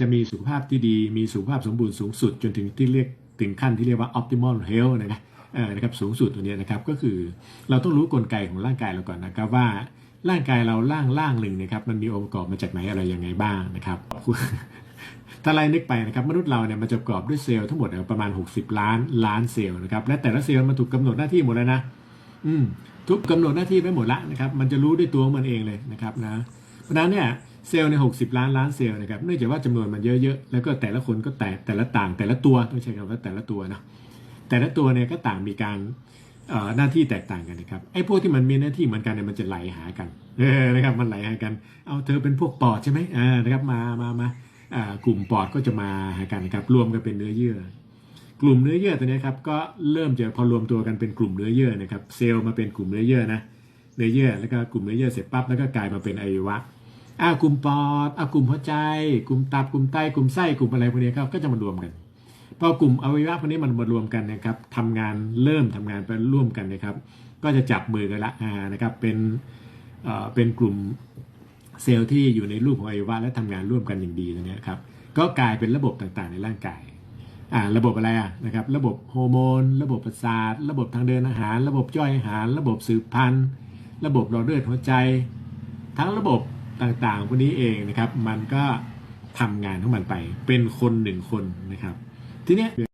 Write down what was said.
จะมีสุขภาพที่ดี มีสุขภาพสมบูรณ์สูงสุดจนถึงที่เรียกถึงขั้นที่เรียกว่า optimal health นะครับเออนะครับสูงสุดตัวนี้นะครับก็คือเราต้องรู้กลไกของร่างกายเราก่อนนะครับว่าร่างกายเราร่างร่างหนึ่งนะครับมันมีองค์ประกอบมาจากไหนอะไรยังไงบ้างนะครับถ้าไล่นึกไปนะครับมนุษย์เราเนี่ยมันจะประกอบด้วยเซลล์ทั้งหมดประมาณ 60 ล้านล้านเซลล์นะครับและแต่ละเซลล์มันถูกกำหนดหน้าที่หมดแล้วนะอืมทุกกำหนดหน้าที่ไว้หมดละนะครับมันจะรู้ด้วยตัวมันเองเลยนะครับนะเพราะนั้นเนี่ยเซลล์ใน 60 ล้านล้านเซลล์นะครับ เนื่องจากว่าจำนวนมันเยอะๆ แล้วก็แต่ละคนก็แต่แต่ละต่างแต่ละตัวต้องใช้คำว่าแต่ละตัวนะแต่ละตัวเนี่ยก็ต่างมีการหน้าที่แตกต่างกันนะครับไอ้พวกที่มันมีหน้าที่เหมือนกันเนี่ยมันจะไหลหากันนะครับมันไหลหากัน เอาเธอเป็นพวกปอดใช่ไหมอ่านะครับมามามาอ่ากลุ่มปอดก็จะมาหากันนะครับรวมกันเป็นเนื้อเยื่อ กลุ่มเนื้อเยื่อตัวนี้ครับก็เริ่มจะพอรวมตัวกันเป็นกลุ่มเนื้อเยื่อนะครับเซลล์มาเป็นกลุ่มเนื้อเยื่อนะเนื้อเยื่อแล้วก็กลุ่มเนื้อเยื่อเสร็จปั๊บแล้วก็กลายมาเป็นอวัยวะ อ่ากลุ่มปอดอ่ากลุ่มหัวใจ กลุ่มตับกลุ่มไตกลุ่มไส้กลุ่มอะไรพวกนี้ครับก็จะมารวมกันพอกลุ่มอวัยวะพวกนี้มันมารวมกันนะครับทำงานเริ่มทำงานไปร่วมกันนะครับ ก็จะจับมือกันละอ่านะครับเป็นเอ่อเป็นกลุ่มเซลล์ที่อยู่ในรูปของอวัยวะและทำงานร่วมกันอย่างดีตัวเนี้ครับก็กลายเป็นระบบต่างๆ ในร่างกายอ่าระบบอะไรอะนะครับ ระบบฮอร์โมน ระบบประสาท ระบบทางเดินอาหาร ระบบย่อยอาหาร ระบบสืบพันธุ์ ระบบหลอดเลือดหัวใจ ทั้งระบบ ต่างๆพวกนี้เองนะครับ มันก็ทำงานของมันไป เป็นคนหนึ่งคนนะครับ ทีเนี้ย